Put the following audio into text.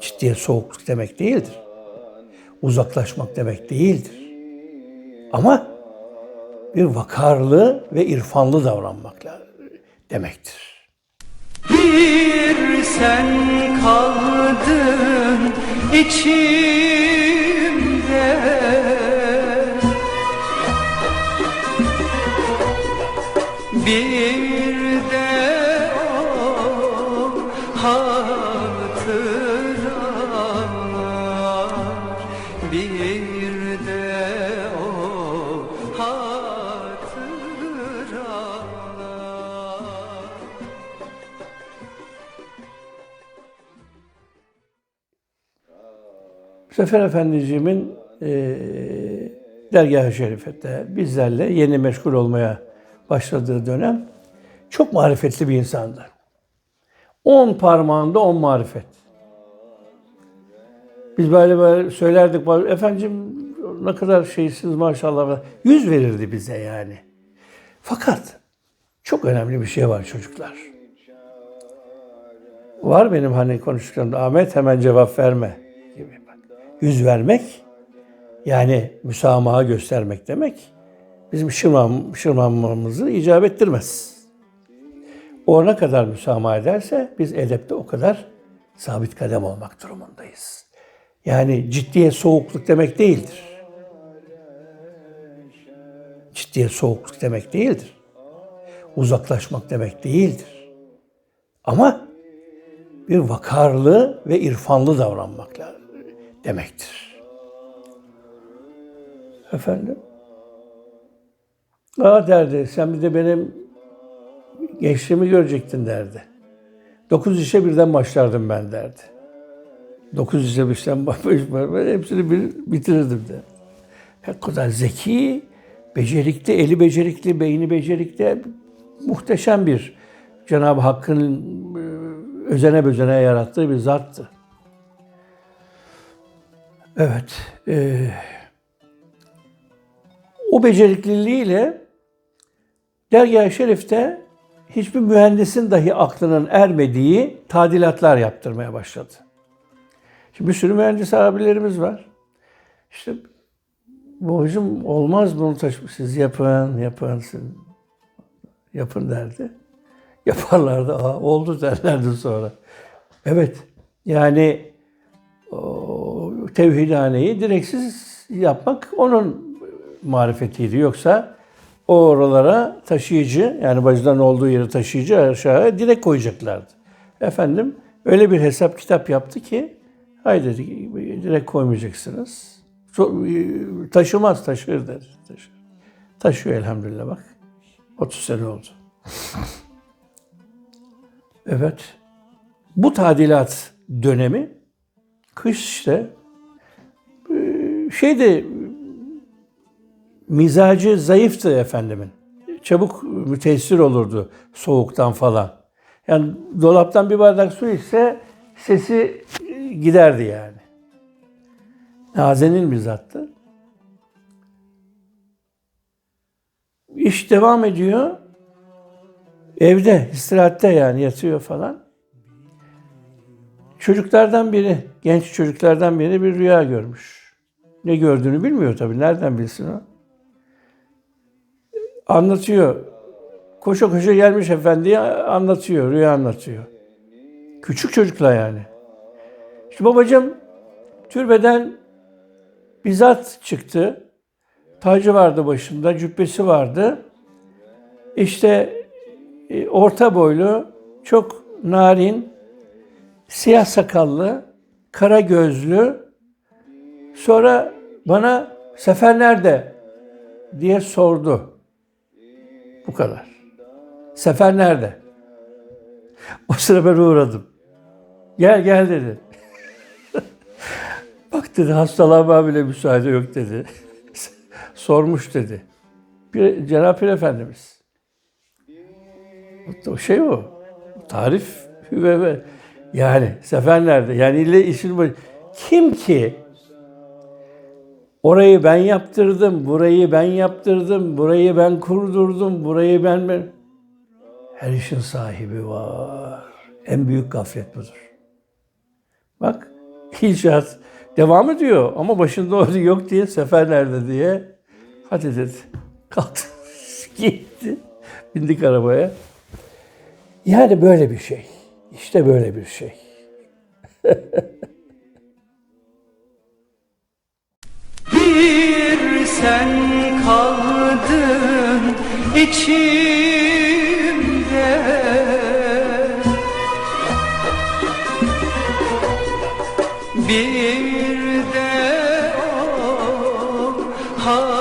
ciddiye soğukluk demek değildir. Uzaklaşmak demek değildir. Ama bir vakarlı ve irfanlı davranmak demektir. Bir sen kaldın içimde Bir de Sefer Efendiciğimin eee dergah-ı şerifette bizlerle yeni meşgul olmaya başladığı dönem çok marifetli bir insandı. On parmağında on marifet. Biz böyle böyle söylerdik, efendim ne kadar şeysiz maşallah. Yüz verirdi bize yani. Fakat çok önemli bir şey var çocuklar. Var benim hani konuştuklarımda Ahmet hemen cevap verme gibi. Yüz vermek yani müsamaha göstermek demek bizim şırman, şırmanmamızı icap ettirmez. O ne kadar müsamaha ederse biz edepte o kadar sabit kadem olmak durumundayız. Yani ciddiye soğukluk demek değildir. Ciddiye soğukluk demek değildir. Uzaklaşmak demek değildir. Ama bir vakarlı ve irfanlı davranmak demektir. Efendim? Aa derdi, sen bir de benim gençliğimi görecektin derdi. Dokuz işe birden başlardım ben derdi. Dokuz işe birden başlardım, ben hepsini bir, bitirirdim derdi. Ne kadar zeki, becerikli, eli becerikli, beyni becerikli, muhteşem bir Cenab-ı Hakk'ın e, özene bözene yarattığı bir zattı. Evet. e, o becerikliliğiyle Dergâh-ı Şerif'te hiçbir mühendisin dahi aklının ermediği tadilatlar yaptırmaya başladı. Şimdi bir sürü mühendis abilerimiz var. İşte bu hocam olmaz bunu taşı siz yapın, yapın, siz yapın derdi. Yaparlardı, Aa, oldu derlerdi sonra. Evet, yani o, tevhidhaneyi direksiz yapmak onun marifetiydi. Yoksa o oralara taşıyıcı, yani bacıların olduğu yere taşıyıcı aşağıya direkt koyacaklardı. Efendim öyle bir hesap kitap yaptı ki, haydi direkt koymayacaksınız. Çok, taşımaz, taşır der. Taşır. Taşıyor elhamdülillah bak. 30 sene oldu. Evet. Bu tadilat dönemi kış işte e, şeyde mizacı zayıftı efendimin. Çabuk müteessir olurdu soğuktan falan. Yani dolaptan bir bardak su içse sesi e, giderdi yani. Nazenin bir zattı. İş devam ediyor. Evde, istirahatte yani yatıyor falan. Çocuklardan biri, genç çocuklardan biri bir rüya görmüş. Ne gördüğünü bilmiyor tabii. Nereden bilsin o? Anlatıyor. Koşa koşa gelmiş efendiye anlatıyor, rüya anlatıyor. Küçük çocuklar yani. İşte babacığım türbeden bir zat çıktı. Tacı vardı başında, cübbesi vardı. İşte e, orta boylu, çok narin, siyah sakallı, kara gözlü. Sonra bana sefer nerede diye sordu. Bu kadar. Sefer nerede? O sıra ben uğradım. Gel gel dedi. Bak dedi hastalığıma bile müsaade yok dedi. Sormuş dedi. Bir, Cenab-ı Efendimiz. O şey o. Tarif ve ve yani sefer nerede? Yani ile işin başı. Kim ki orayı ben yaptırdım, burayı ben yaptırdım, burayı ben kurdurdum, burayı ben ben her işin sahibi var. En büyük gaflet budur. Bak Kilşat devam ediyor ama başında o yok diye sefer nerede diye. Hadi dedi. Kalktı. Gitti. Bindik arabaya. Yani böyle bir şey. İşte böyle bir şey. Bir sen kaldın içimde Bir de o. hatıralar